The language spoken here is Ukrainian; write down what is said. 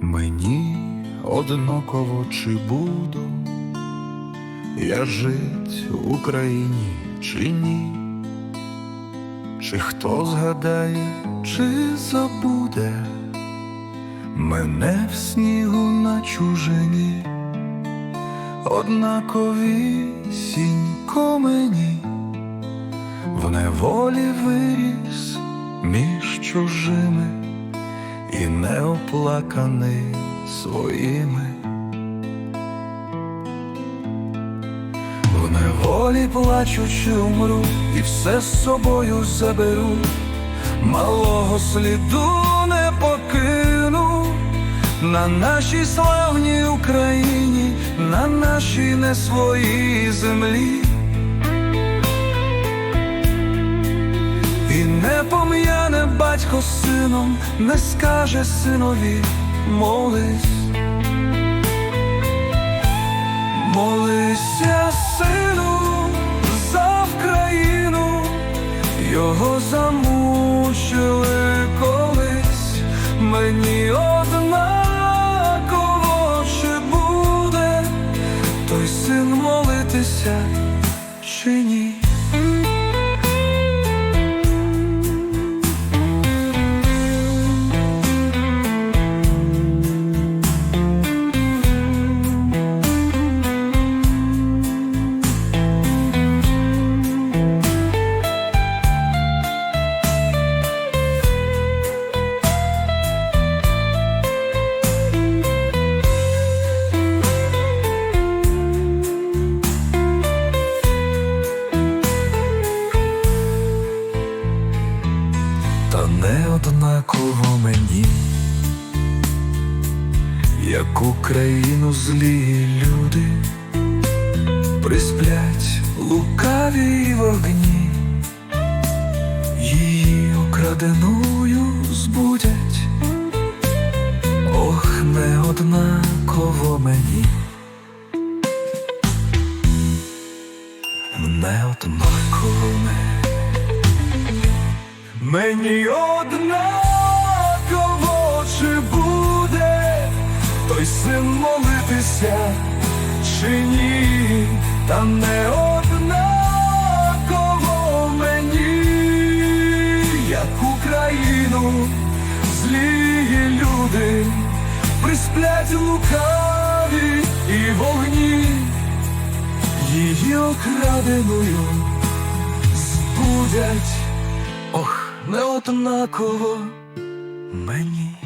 Мені однаково чи буду я жить в Україні чи ні, чи хто згадає, чи забуде мене в снігу на чужині, однаковісінько мені в неволі виріс між чужими і неоплаканий своїми. В неволі плачучи умру і все з собою заберу, малого сліду не покину на нашій славній Україні, на нашій не своїй землі. І не батько сином, не скаже синові, молись. Молися, сину, за Вкраїну, його замучили колись, мені однаково чи буде той син молитися не однаково мені, як Україну злі люди присплять лукаві вогні, її окраденою збудять, ох, не однаково мені, не однаково Мені однаково чи буде той син молитися чи ні, та не однаково мені, як Україну злі люди присплять лукаві і вогні, її окраденою збудять. Не однаково мені.